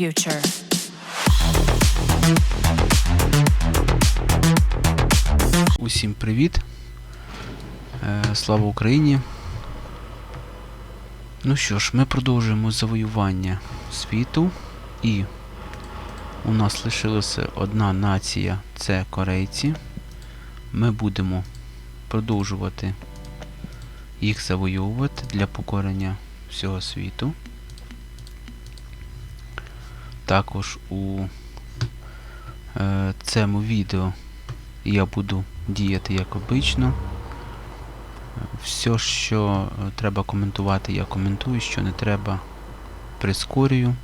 future. Усім привіт. Е, Слава Україні. Ну що ж, ми продовжуємо завоювання світу. І у нас лишилася одна нація це корейці. Ми будемо продовжувати їх завоювати для покорення всього світу. Також у е, цьому відео я буду діяти як обично. Все, що е, треба коментувати, я коментую, що не треба, прискорюю.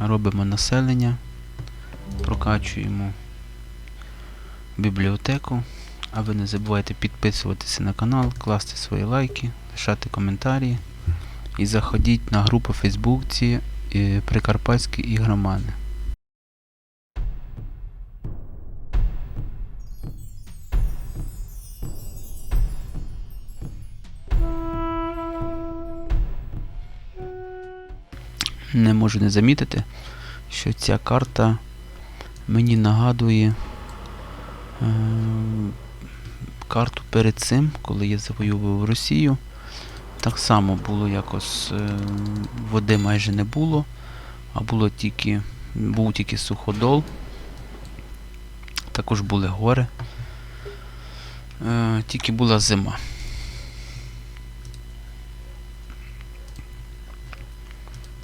Робимо населення, прокачуємо бібліотеку. А ви не забувайте підписуватися на канал, класти свої лайки, лишати коментарі. І заходіть на групу в Фейсбуці е, Прикарпатські ігромани. Не можу не замітити, що ця карта мені нагадує е, карту перед цим, коли я завоював Росію. Так само було якось е, води майже не було, а було тільки, був тільки суходол. Також були гори. Е, тільки була зима.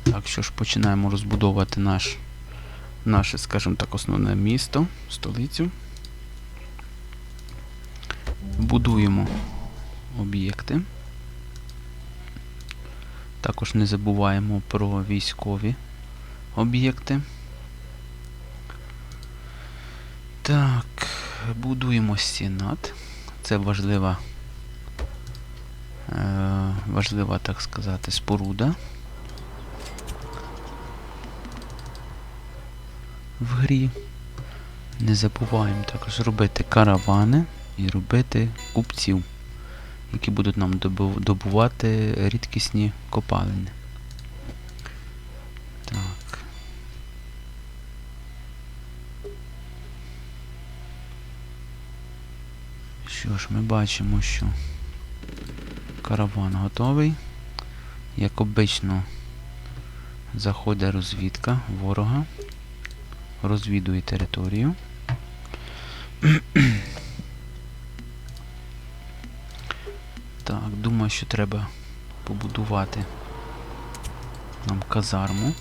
Так що ж починаємо розбудовувати наш, наше, скажімо так, основне місто, столицю. Також не забуваємо про військові об'єкти. Так, будуємо стінат. Це важлива, е, важлива, так сказати, споруда. В грі. Не забуваємо також робити каравани і робити купців які будуть нам добувати рідкісні копалини. Так. Що ж, ми бачимо, що караван готовий. Як обично, заходить розвідка ворога, розвідує територію. Що треба побудувати нам казарму.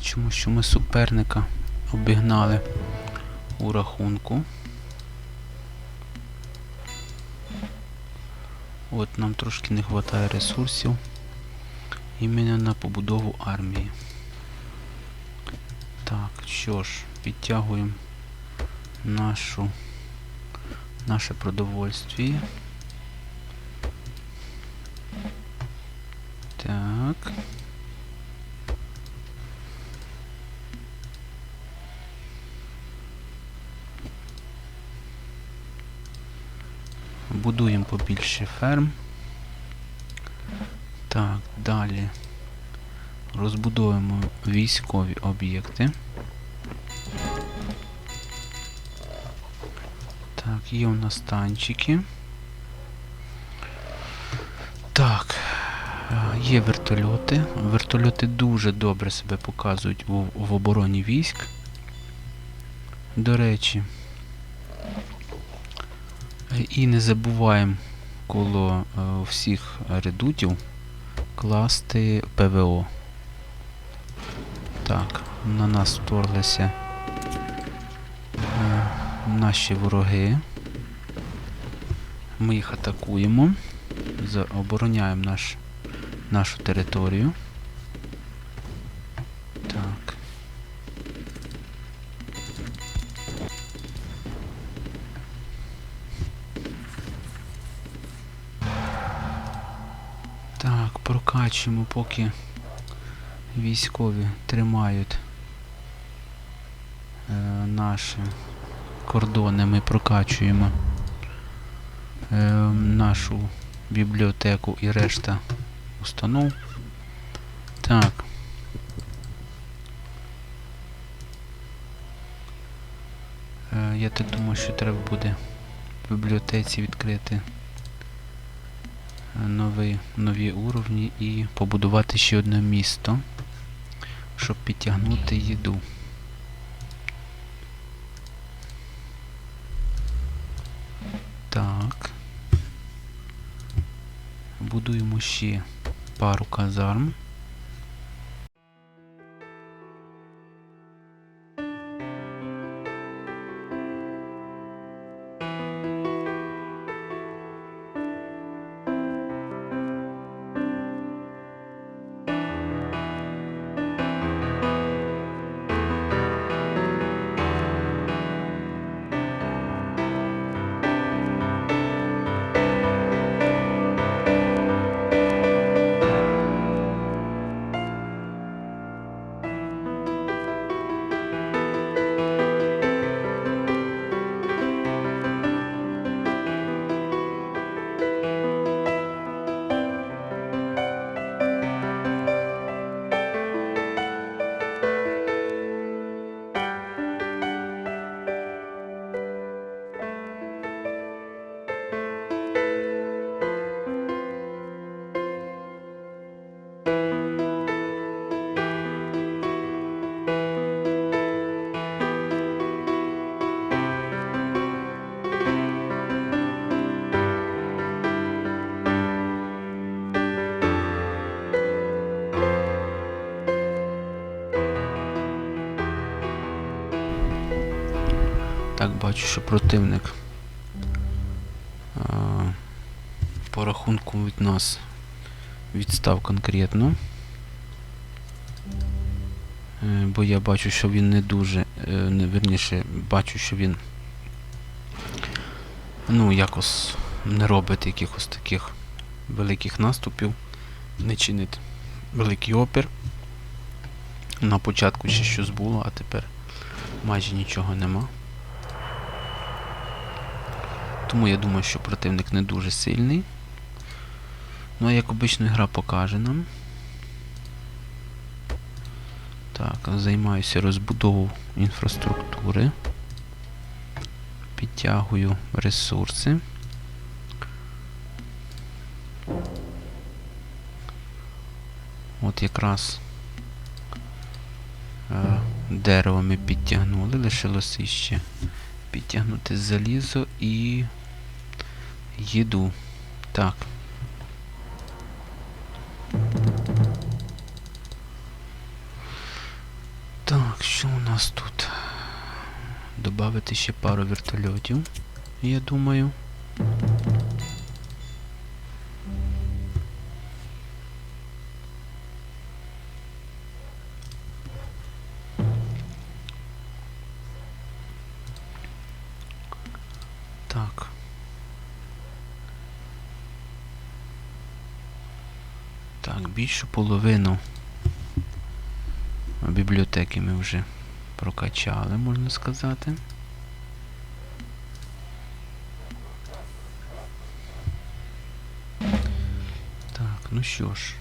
Бачимо, що ми суперника обігнали у рахунку. От нам трошки не вистачає ресурсів іменно на побудову армії. Так, що ж, підтягуємо нашу наше продовольствие. Так. Побільше ферм. Так, далі розбудовуємо військові об'єкти. Так, є у нас танчики. Так, е, є вертольоти. Вертольоти дуже добре себе показують в, в обороні військ. До речі, Е, І не забуваємо коло е, всіх редутів класти ПВО. Так, на нас вторглися е, наші вороги. Ми їх атакуємо, обороняємо наш, нашу територію. Прокачуємо, поки військові тримають е, наші кордони, ми прокачуємо е, нашу бібліотеку і решта установ. Так. Е, я так думаю, що треба буде в бібліотеці відкрити нові, нові уровні і побудувати ще одне місто, щоб підтягнути їду. Так. Будуємо ще пару казарм. Що противник а, по рахунку від нас відстав конкретно. Е, Бо я бачу, що він не дуже, е, не верніше, бачу, що він ну, якось не робить якихось таких великих наступів, не чинить великий опір. На початку ще щось було, а тепер майже нічого нема. Тому я думаю, що противник не дуже сильний. Ну, а як обично гра покаже нам. Так, займаюся розбудовою інфраструктури. Підтягую ресурси. От якраз е, дерево ми підтягнули, лишилося ще підтягнути залізо і їду. Так. Так, що у нас тут? Добавити ще пару вертольотів, я думаю. Більшу половину бібліотеки ми вже прокачали, можна сказати. Так, ну що ж,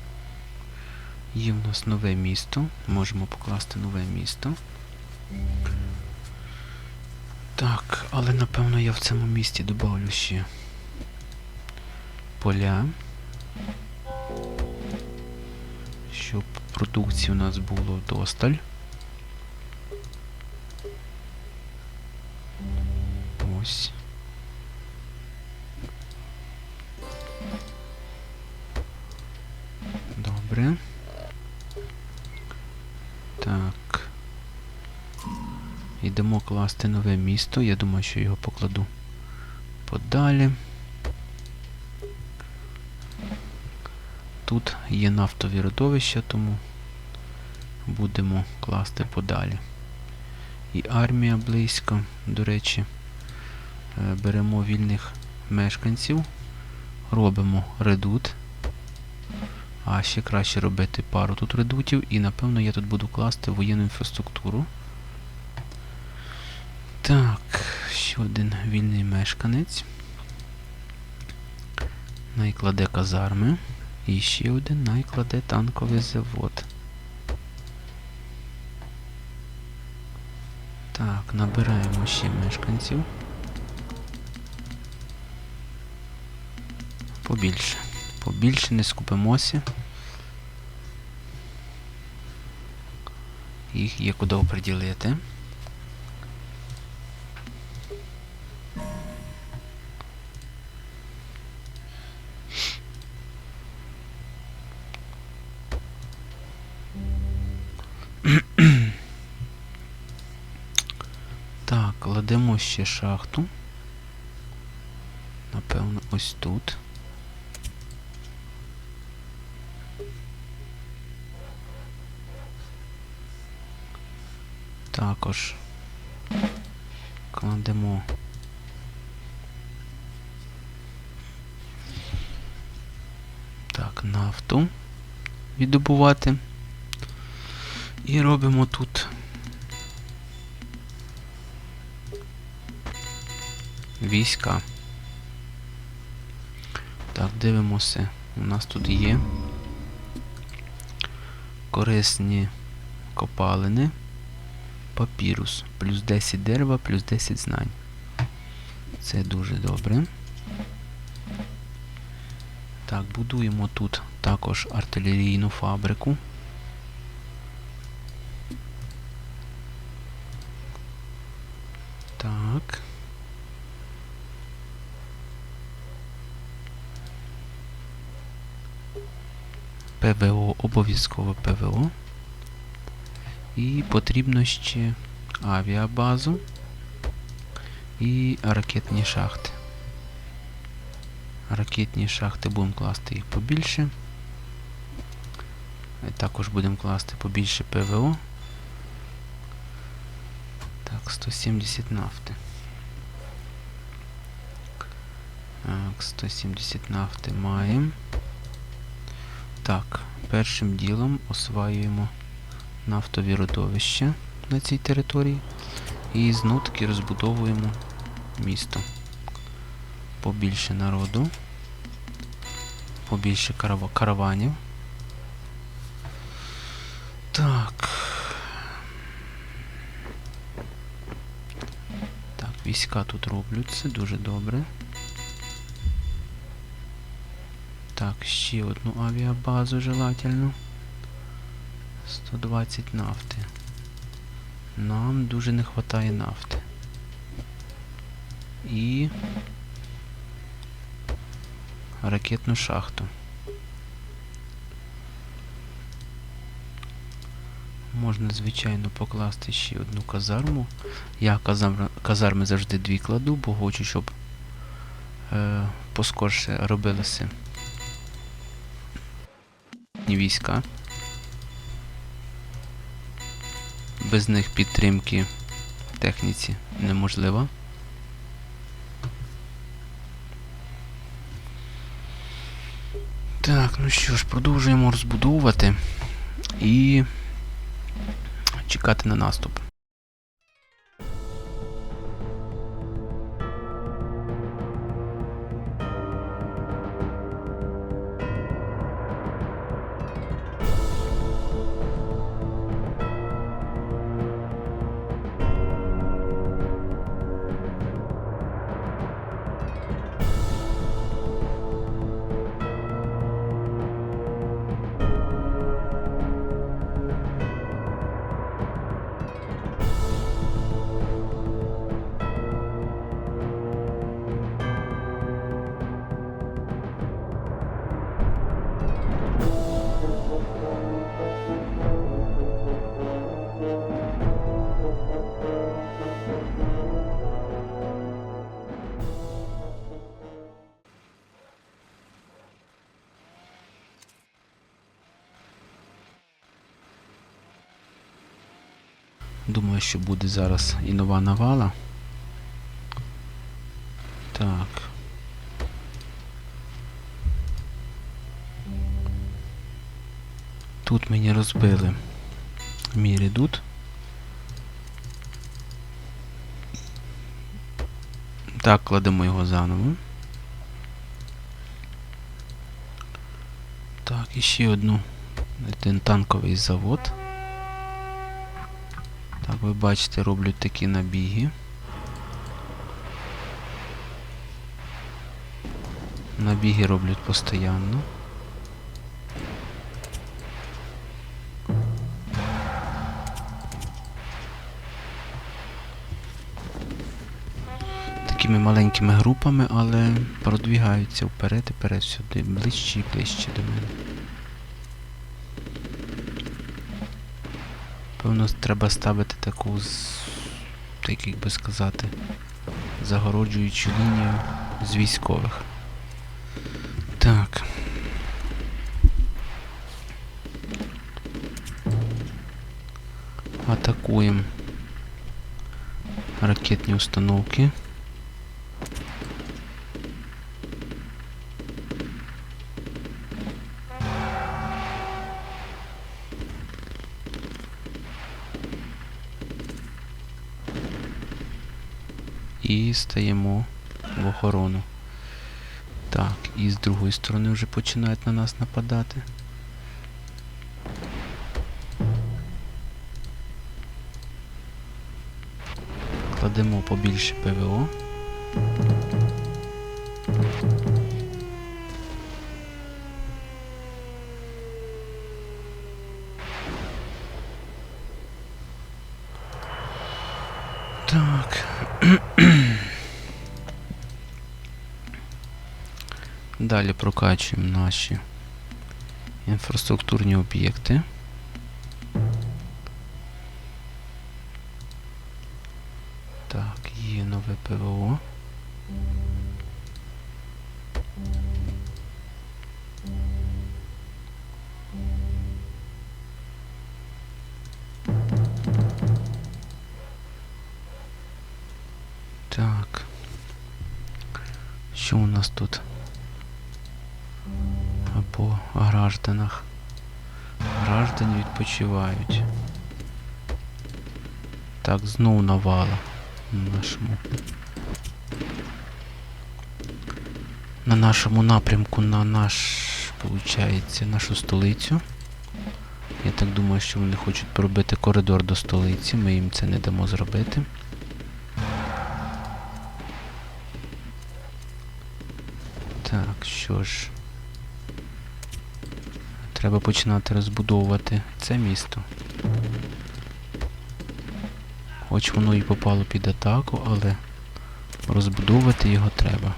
є в нас нове місто. Можемо покласти нове місто. Так, але напевно я в цьому місті добавлю ще поля. Щоб продукції у нас було досталь. Ось. Добре. Так. Йдемо класти нове місто. Я думаю, що його покладу подалі. Тут є нафтові родовища, тому будемо класти подалі. І армія близько. До речі, е, беремо вільних мешканців, робимо редут. А ще краще робити пару тут редутів, і напевно я тут буду класти воєнну інфраструктуру. Так, ще один вільний мешканець. Найкладе казарми. І ще один найкладе танковий завод. Так, набираємо ще мешканців. Побільше. Побільше не скупимося. Їх є куди оприділити. Шахту. Напевно, ось тут. Також кладемо так, нафту віддобувати. І робимо тут війська. Так, дивимося. У нас тут є корисні копалини. Папірус. Плюс 10 дерева, плюс 10 знань. Це дуже добре. Так, будуємо тут також артилерійну фабрику. Так. ПВО, обов'язково ПВО. І потрібно ще авіабазу і ракетні шахти. Ракетні шахти будемо класти їх побільше. І також будемо класти побільше ПВО. Так, 170 нафти. Так, 170 нафти маємо. Так, першим ділом осваюємо нафтові родовища на цій території. І знов таки розбудовуємо місто. Побільше народу. Побільше карав... караванів. Так. Так, війська тут роблять, дуже добре. Так, ще одну авіабазу желательно. 120 нафти. Нам дуже не вистачає нафти. І ракетну шахту. Можна, звичайно, покласти ще одну казарму. Я казар... казарми завжди дві кладу, бо хочу, щоб е, поскорше робилися війська. Без них підтримки техніці неможливо. Так, ну що ж, продовжуємо розбудовувати і чекати на наступ. Думаю, що буде зараз і нова навала. Так. Тут мені розбили мій редут. Так, кладемо його заново. Так, і ще одну. Один танковий завод. Так, ви бачите, роблю такі набіги. Набіги роблять постійно. Такими маленькими групами, але продвігаються вперед і вперед сюди, ближче і ближче до мене. Певно, треба ставити таку, так як би сказати, загороджуючу лінію з військових. Так. Атакуємо ракетні установки. І стаємо в охорону. Так, і з другої сторони вже починають на нас нападати. Кладемо побільше ПВО. Далі прокачуємо наші інфраструктурні об'єкти. Так, є нове ПВО. Так. Що у нас тут? Гражданах. Граждані відпочивають. Так, знову навала на нашому. На нашому напрямку на наш, получається, нашу столицю. Я так думаю, що вони хочуть пробити коридор до столиці. Ми їм це не дамо зробити. Так, що ж. Треба починати розбудовувати це місто. Хоч воно і попало під атаку, але розбудовувати його треба.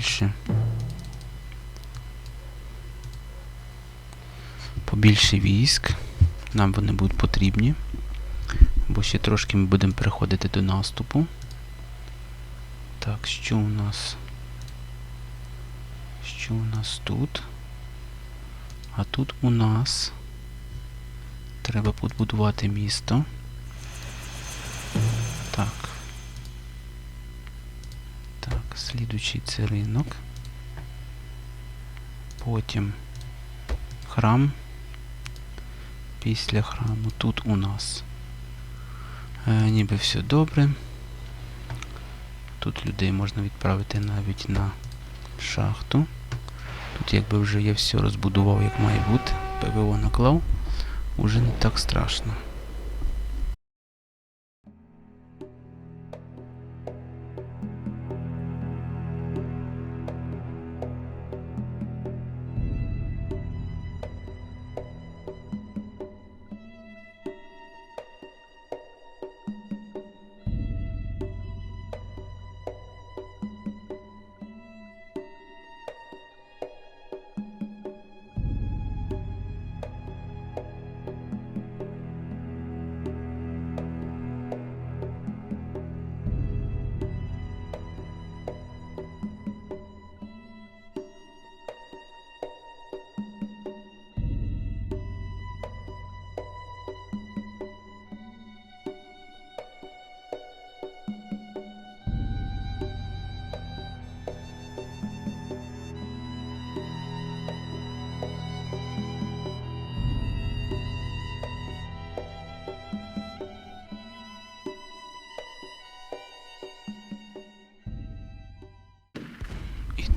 Побільше. Побільше військ. Нам вони будуть потрібні. Бо ще трошки ми будемо переходити до наступу. Так, що у нас? Що у нас тут? А тут у нас треба побудувати місто. Так. Так, слідуючий це ринок. Потім храм. Після храму тут у нас е, ніби все добре. Тут людей можна відправити навіть на шахту. Тут якби вже я все розбудував як має бути. ПВО наклав. Уже не так страшно.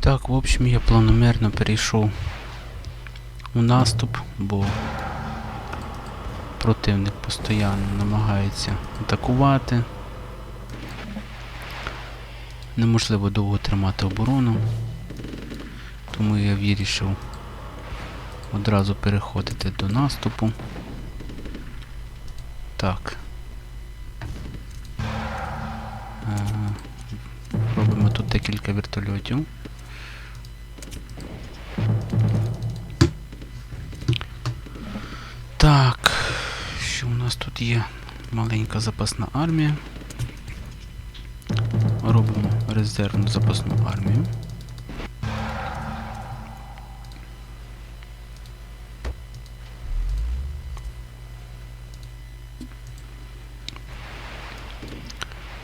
Так, в общем, я планомірно перейшов у наступ, бо противник постійно намагається атакувати. Неможливо довго тримати оборону, тому я вирішив одразу переходити до наступу. Так. Е, Робимо тут декілька вертольотів. Є? Маленька запасна армія. Робимо резервну запасну армію.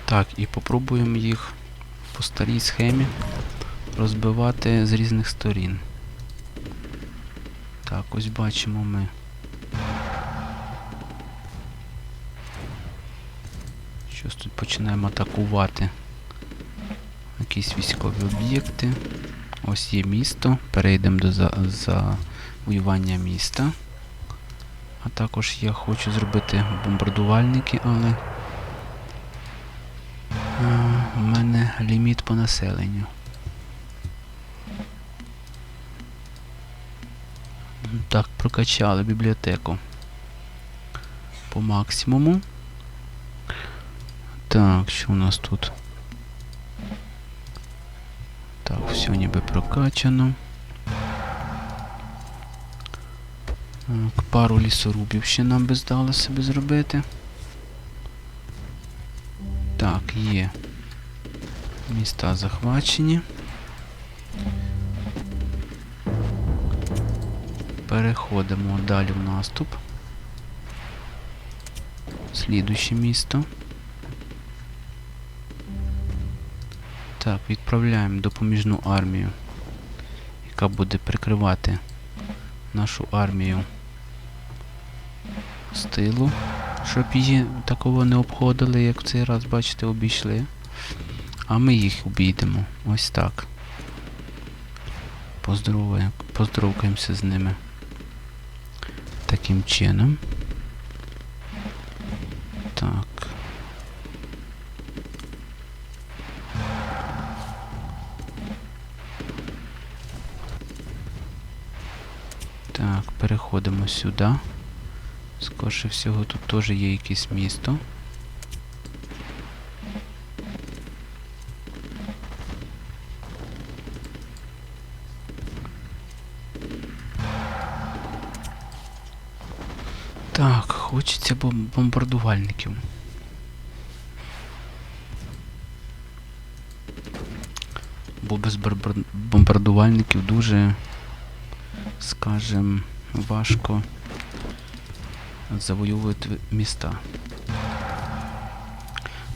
Так, і попробуємо їх по старій схемі розбивати з різних сторін. Так, ось бачимо ми. Починаємо атакувати якісь військові об'єкти. Ось є місто. Перейдемо до за, завоювання міста. А також я хочу зробити бомбардувальники, але е, у мене ліміт по населенню. Так, прокачали бібліотеку по максимуму. Так, що у нас тут? Так, все ніби прокачано. Так, пару лісорубів ще нам би здало себе зробити. Так, є. Міста захвачені. Переходимо далі в наступ. Слідуюче місто. Так, відправляємо допоміжну армію, яка буде прикривати нашу армію з тилу, щоб її такого не обходили, як в цей раз, бачите, обійшли. А ми їх обійдемо. Ось так. Поздоровкаємося з ними. Таким чином. Так, сюди. Скорше всього тут теж є якесь місто. Так, хочеться бомбардувальників. Бо без бомбардувальників дуже, скажем, важко завоювати міста.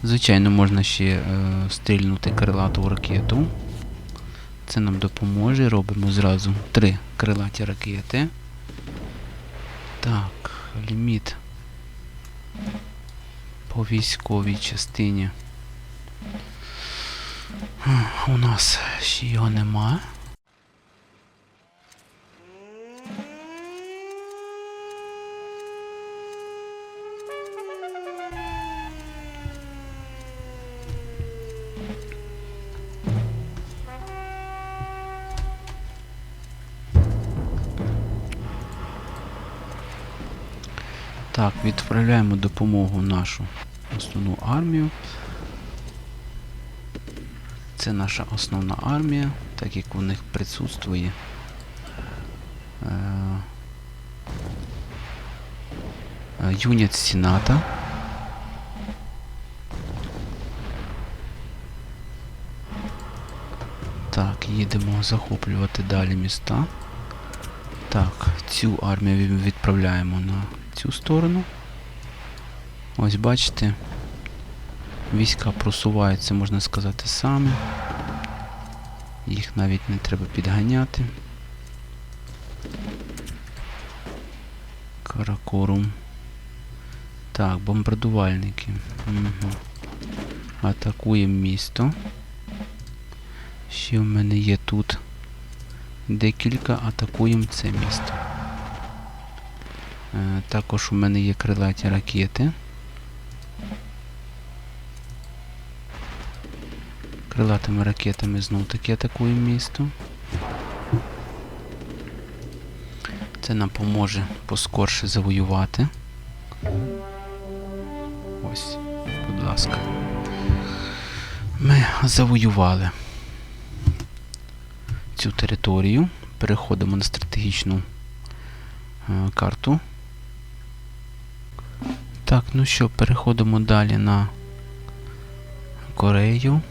Звичайно, можна ще е, стрільнути крилату ракету. Це нам допоможе. Робимо зразу три крилаті ракети. Так, ліміт по військовій частині. У нас ще його нема. Так, відправляємо допомогу нашу основну армію. Це наша основна армія, так як у них присутствує е, е, юніт Сената. Так, їдемо захоплювати далі міста. Так, цю армію відправляємо на цю сторону. Ось бачите, війська просуваються, можна сказати, самі. Їх навіть не треба підганяти. Каракорум. Так, бомбардувальники. Угу. Атакуємо місто. Ще в мене є тут декілька, атакуємо це місто. Е, також у мене є крилаті ракети. Крилатими ракетами знов таки атакуємо місто. Це нам поможе поскорше завоювати. Ось, будь ласка. Ми завоювали цю територію. Переходимо на стратегічну е, карту. Так, ну що, переходимо далі на Корею.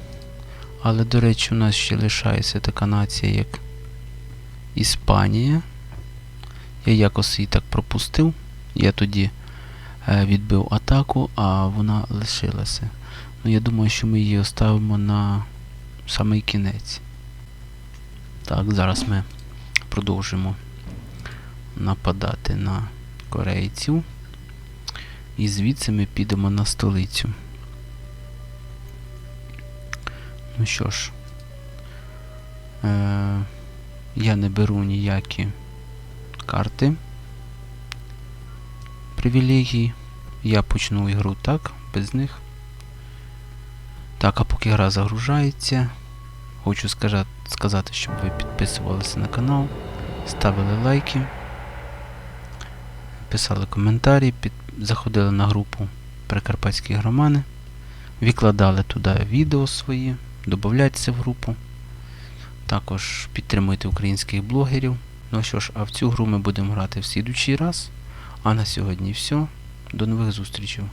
Але, до речі, у нас ще лишається така нація, як Іспанія. Я якось її так пропустив. Я тоді е, відбив атаку, а вона лишилася. Ну, я думаю, що ми її оставимо на самий кінець. Так, зараз ми продовжимо нападати на корейців. І звідси ми підемо на столицю. Ну що ж, е, я не беру ніякі карти привілегії. Я почну ігру так, без них. Так, а поки гра загружається, хочу сказати, щоб ви підписувалися на канал, ставили лайки, писали коментарі, під... заходили на групу Прикарпатські громани, викладали туди відео свої, додавайтеся в групу. Також підтримуйте українських блогерів. Ну що ж, а в цю гру ми будемо грати в слідучий раз. А на сьогодні все. До нових зустрічей.